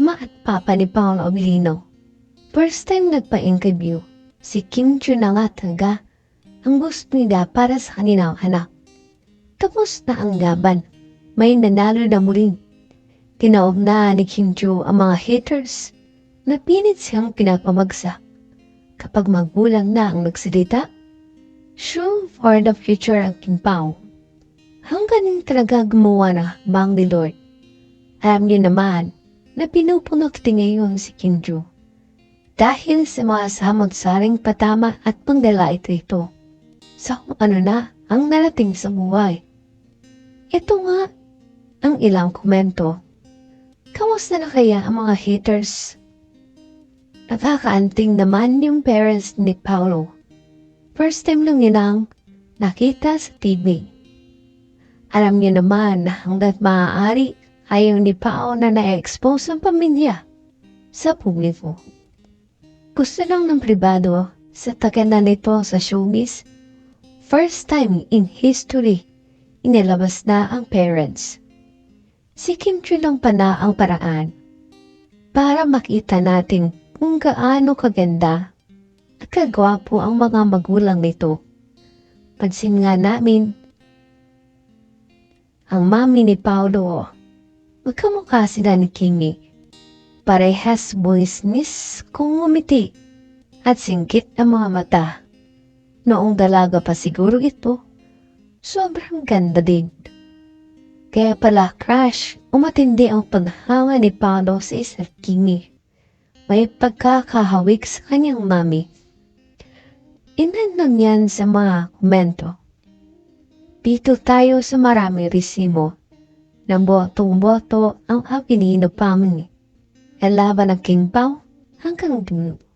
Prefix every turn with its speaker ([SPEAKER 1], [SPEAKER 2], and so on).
[SPEAKER 1] ma at papa ni Paolo Abilino. First time nagpa-interview, si Kim Jun na nga taga ang gusto nila para sa kanilang anak. Tapos na ang laban, may nanalo na muling. Tinaob na ni Kim Joo ang mga haters na pinit siyang pinapamagsa. Kapag magulang na ang nagsalita, sure for the future ang Kim Pao. Hanggang talaga gumawa na bang ni Lord. Alam niyo naman na pinupunot din ngayon si Kim Joo. Dahil sa mga samot-saring patama at pangdalait ito. Sa ano na ang narating sa buhay. Ito nga ang ilang komento. Kamusta na kaya ang mga haters? Nakakaanting naman yung parents ni Paolo. First time lang nilang nakita sa TV. Alam niyo naman na hanggat maaari ayaw ni Pao na na-expose ang pamilya sa publiko. Gusto lang ng pribado sa tagana nito sa showbiz. First time in history, inilabas na ang parents. Si Kim Chu lang pa na ang paraan para makita natin kung gaano kaganda at kagwapo ang mga magulang nito. Pansin nga namin, ang mami ni Paolo, magkamukha sila ni Kimi. Parehas buwisnis kung umiti at singkit ang mga mata. Noong dalaga pa siguro ito, sobrang ganda din. Kaya pala crush, umatindi ang paghanga ni Paolo sa isang Kimi. May pagkakahawik sa kanyang mami. Inan lang yan sa mga komento. Dito tayo sa marami resimo ng botong-boto ang Apinino family. Ang laban ng King Pao hanggang dulo.